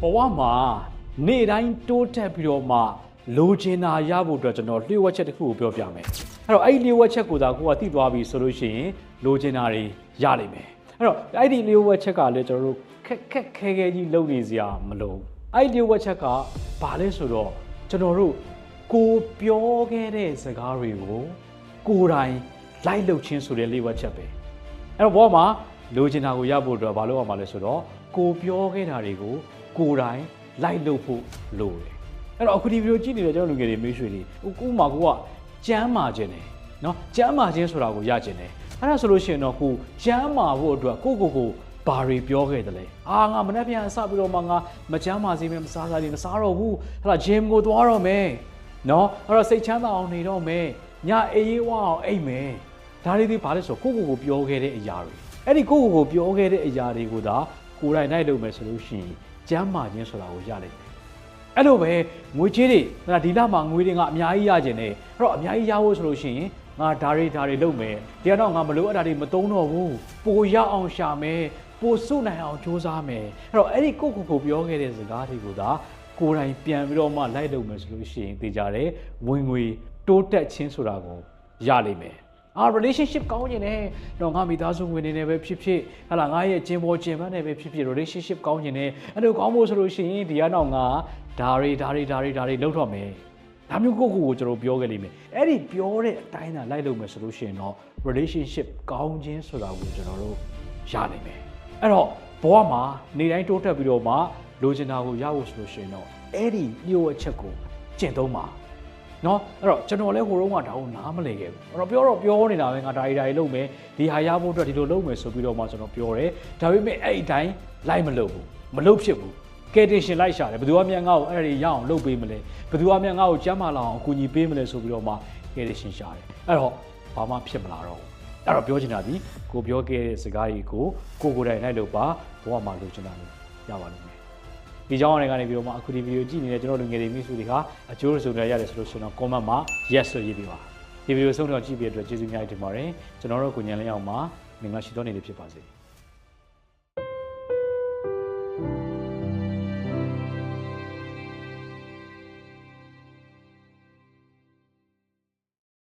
ဘဝမှာနေ့တိုင်းတိုးတက်ပြီးတော့မှလိုချင်တာရဖို့အတွက်ကျွန်တော်လျှို့ဝှက်ချက်တစ်ခုကိုပြောပြမယ်အဲ့တော့အဲ့ဒီလျှို့ဝှက်ချက်ကိုသာကိုကသိသွားပြီဆိုလို့ရှိရင်လိုချင်တာတွေရလိမ့်မယ်အဲ့တော့အဲ့ဒီလျှို့ဝှက်ချက်ကလည်းကျွန်တော်တို့ခက်ခက်ခဲခဲကြီးလုပ်နေစရာမလိုဘူးအဲ့ဒီလျှို့ဝှက်ချက်ကဘာလဲဆိုတော့ကျွန်တော်တို့ကိုပြောခဲ့တဲ့စကားတွေကိုကိုယ်တိုင်လိုက်လုပ်ချင်းဆိုတဲ့လျှို့ဝှက်ချက်ပဲအဲ့တော့ဘောမှာလိုချင်တာကိုရဖို့အတွက်ဘာလုပ်ရမှာလဲဆိုတော့ကိုပြောခဲ့တာတွေကို ကိုယ်တိုင်လိုက်လုပ်ဖို့လိုတယ်အဲ့တော့အခုဒီဗီဒီယိုကြည့်နေတဲ့ကျွန်တော်လူငယ်တွေမေးရွှေတွေကိုကိုမှကိုကကြမ်းမာခြင်းတယ်နော်ကြမ်းမာခြင်းဆိုတာကိုရခြင်းတယ်အဲ့ဒါဆိုလို့ရှိရင်တော့ကိုကြမ်းမာဖို့အတွက်ကိုကိုကိုဘာတွေပြောခဲ့တယ်လဲအာငါမနေ့ပြန်အစပြီးတော့မှငါမကြမ်းမာစေမယ်မစားစားလေးမစားတော့ဘူးဟဲ့လားဂျင်ကိုသွားတော့မယ်နော်အဲ့တော့စိတ်ချမ်းသာအောင်နေတော့မယ်ညအေးအေးဝအောင်အိတ်မယ်ဒါတွေဒီဘာလဲဆိုတော့ကိုယ့်ကိုယ်ကိုပြောခဲ့တဲ့အရာတွေအဲ့ဒီကိုယ့်ကိုယ်ကိုပြောခဲ့တဲ့အရာတွေကိုဒါကိုယ်တိုင်နိုင်လုပ်မယ်ဆိုလို့ရှိရင် ကျမ်းမာခြင်းဆိုတာကိုရလိမ့်မယ်အဲ့လိုပဲငွေချေးတွေဒါဒီလမှာငွေတွေကအများကြီးရခြင်းနဲ့အဲ့တော့အများကြီးရဖို့ဆိုလို့ရှိရင်ငါဒါတွေဒါတွေလုပ်မယ်ဒီကတော့ငါမလို့အဲ့ဒါတွေမသုံးတော့ဘူးပိုရအောင်ရှာမယ်ပိုစုနိုင်အောင်ကြိုးစားမယ်အဲ့တော့အဲ့ဒီကိုယ့်ကိုယ်ကိုပြောခဲ့တဲ့စကားတွေကိုဒါကိုယ်တိုင်ပြန်ပြီးတော့မှလိုက်လုပ်မယ်ဆိုလို့ရှိရင်သိကြတယ်ဝင်ငွေတိုးတက်ခြင်းဆိုတာကိုရလိမ့်မယ် အာ relationship ကောင်းကျင်တယ်တော့ငါမိသားစုဝင်နေနေပဲဖြစ်ဖြစ်ဟလာငါရဲ့ကျင်ပေါ်ကျင်ပန်းနေပဲဖြစ်ဖြစ် relationship ကောင်းကျင်တယ်အဲ့လိုကောင်းဖို့ဆိုလို့ရှိရင်ဒီကတော့ငါဒါတွေဒါတွေဒါတွေဒါတွေလောက်တော့မယ်ဒါမျိုးကိုယ့်ကိုယ်ကိုကျွန်တော်ပြောခဲ့လိမ့်မယ်အဲ့ဒီပြောတဲ့အတိုင်းသာလိုက်လို့မယ်ဆိုလို့ရှိရင်တော့ relationship ကောင်းခြင်းဆိုတာကိုကျွန်တော်တို့ရနိုင်မယ်အဲ့တော့ဘဝမှာနေတိုင်းတိုးတက်ပြီးတော့မှလိုချင်တာကိုရဖို့ဆိုလို့ရှိရင်တော့အဲ့ဒီညှို့အချက်ကိုကျင့်သုံးပါ နော်အဲ့တော့ကျွန်တော်လည်းဟိုတုန်းကဒါကိုနားမလည်ခဲ့ဘူးအဲ့တော့ပြောတော့ပြောနေတာပဲငါဒါရီဒါရီလုပ်မယ်ဒီဟာရဖို့အတွက်ဒီလိုလုပ်မယ်ဆိုပြီးတော့မှကျွန်တော်ပြောတယ်ဒါပေမဲ့အဲ့ဒီအတိုင်းလိုက်မလုပ်ဘူးမလုပ်ဖြစ်ဘူးကယ်တင်ရှင်လိုက်ရှာတယ်ဘယ်သူကမြန်ငါ့ကိုအဲ့ဒါတွေရအောင်လုပ်ပေးမလဲဘယ်သူကမြန်ငါ့ကိုကျမ်းမာလာအောင်အကူအညီပေးမလဲဆိုပြီးတော့မှကယ်တင်ရှင်ရှာတယ်အဲ့တော့ဘာမှဖြစ်မလာတော့ဘူးအဲ့တော့ပြောချင်တာဒီကိုပြောခဲ့တဲ့စကားကြီးကိုကိုကိုယ်တိုင်လိုက်လို့ပါဘဝမှာလိုချင်တာလို့ရပါလိမ့်မယ် ဒီကြောင်းအနေကနေပြီးတော့မှအခုဒီဗီဒီယိုကြည့်နေတဲ့ကျွန်တော်လူငယ်တွေမိတ်ဆွေတွေကအကျိုးရဆုံးတွေရတယ်ဆိုလို့ရှိရင်တော့ comment မှာ yes လို့ရေးပေးပါဒီဗီဒီယိုဆုံးတော့ကြည့်ပြီးတဲ့အတွက်ကျေးဇူးများတင်ပါတယ်ကျွန်တော်တို့ကိုညံလင်းအောင်မှာမင်္ဂလာရှိသောနေ့လေးဖြစ်ပါစေ